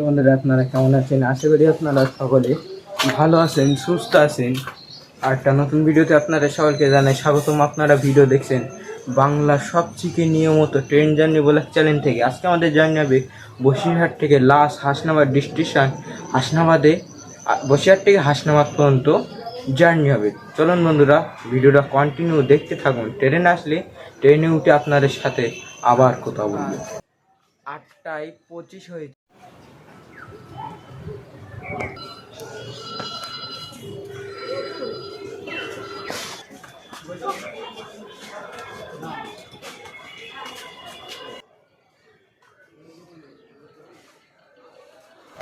বন্ধুরা আপনারা কেমন আছেন? আশা করি আপনারা সকলে ভালো আছেন, সুস্থ আছেন? একটা নতুন ভিডিওতে আপনারা সকলকে জানাই স্বাগতম। আপনারা ভিডিও দেখছেন বাংলা সবথেকে নিয়মিত ট্রেন জার্নি বলে চ্যানেল থেকে। আজকে আমাদের জার্নি হবে বসিরহাট থেকে লাস্ট হাসনাবাদ ডিস্ট্রিকশন হাসনাবাদে বসিরহাট থেকে হাসনাবাদ পর্যন্ত জার্নি হবে। চলুন বন্ধুরা, ভিডিওটা কন্টিনিউ দেখতে থাকুন। ট্রেনে আসলে ট্রেনে উঠে আপনাদের সাথে আবার কথা বলব। আটটায় পঁচিশ হয়েছে।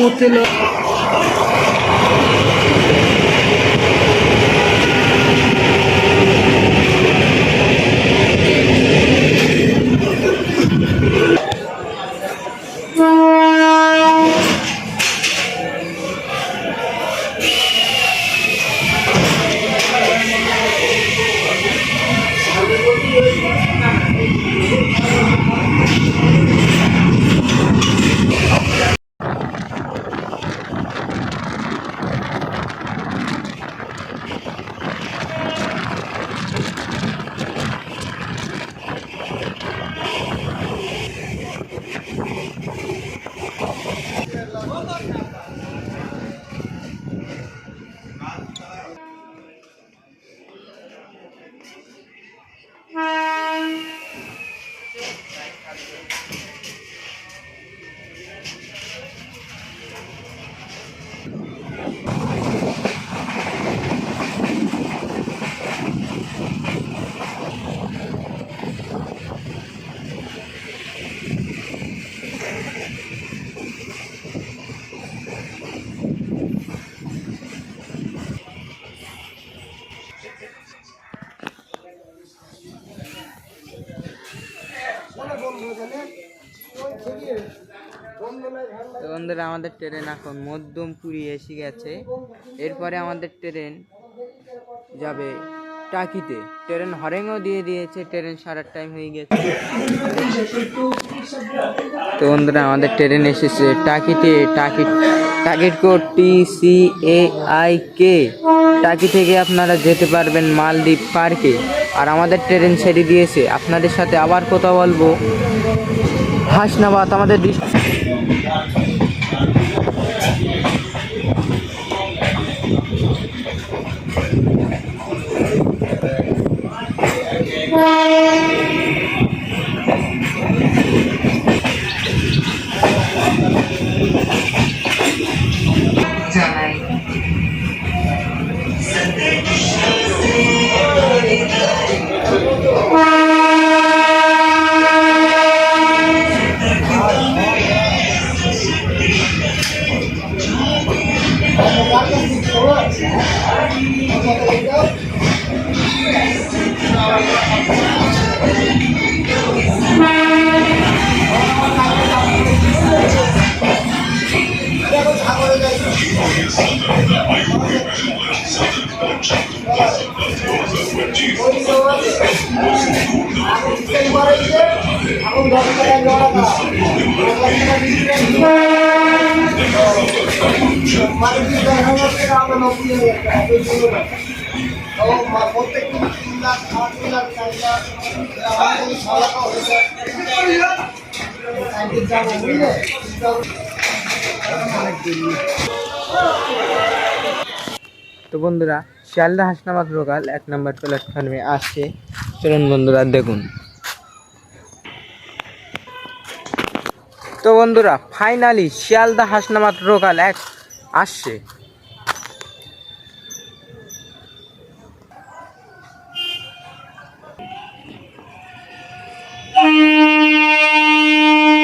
Mutlu. তো বন্ধুরা, আমাদের ট্রেন এখন মধ্যমপুরি এসে গেছে। এরপরে আমাদের ট্রেন যাবে টাকিতে। ট্রেন হরেংও দিয়ে দিয়েছে, ট্রেন সারার টাইম হয়ে গেছে। তো বন্ধুরা, আমাদের ট্রেন এসেছে টাকিতে। Taki টাকির code T C A I K Taki থেকে আপনারা যেতে পারবেন মালদ্বীপ পার্কে আর আমাদের ট্রেন ছেড়ে দিয়েছে। আপনাদের সাথে আবার কথা বলব। হাসনাবাদ আমাদের ডিস্ট্রিক্ট মানে কি দেখা যাচ্ছে আমরা নতুন তো বন্ধুরা শিয়ালদা হাসনাবাদ লোকাল এক নম্বর প্ল্যাটফর্মে আসছে। চলুন বন্ধুরা দেখুন। তো বন্ধুরা ফাইনালি শিয়ালদা হাসনাবাদ লোকাল এক আসছে। বন্ধুরা, আমি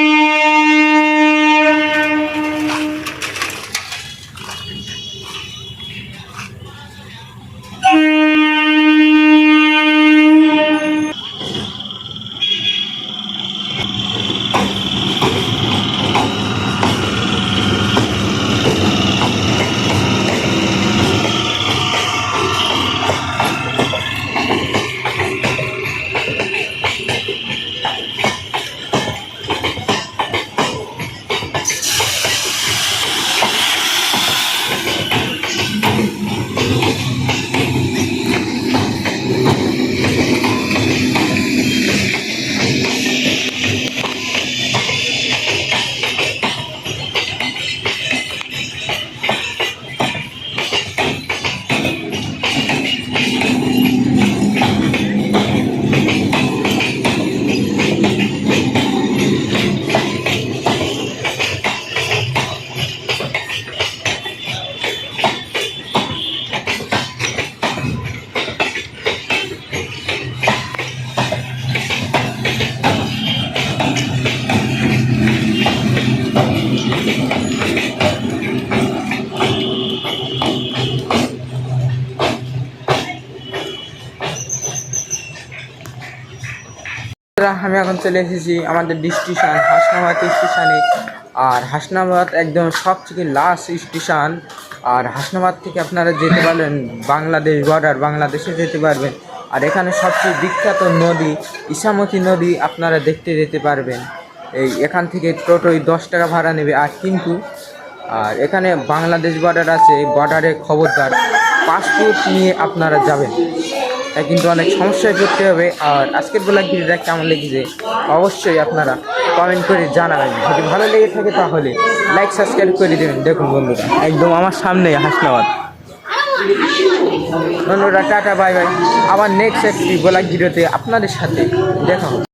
চলে এসেছি আমাদের স্টেশন, হাসনাবাদ স্টেশনে। আর হাসনাবাদ একদম সবথেকে লাস্ট স্টেশন আর হাসনাবাদ থেকে আপনারা যেতে পারবেন বাংলাদেশ বর্ডার বাংলাদেশে যেতে পারবেন। আর এখানে সবচেয়ে বিখ্যাত নদী, ইসামতি নদী আপনারা দেখতে যেতে পারবেন। এই এখান থেকে টোটোই দশ টাকা ভাড়া নেবে আর কিন্তু, আর এখানে বাংলাদেশ বর্ডার আছে, এই বর্ডারে খবরদার। পাসপোর্ট নিয়ে আপনারা যাবেন। তাই কিন্তু অনেক সমস্যায় পড়তে হবে। আর আজকের বেলা ভিডিওটা কেমন লেগেছে অবশ্যই আপনারা কমেন্ট করে জানাবেন। যদি ভালো লেগে থাকে তাহলে লাইক সাবস্ক্রাইব করে দেবেন। দেখুন বন্ধুরা, একদম আমার সামনে হাসনাবাদ। বন্ধুরা, টাটা বাই বাই আবার নেক্সট একটি গোলাক ভিডিওতে আপনাদের সাথে দেখা হবে।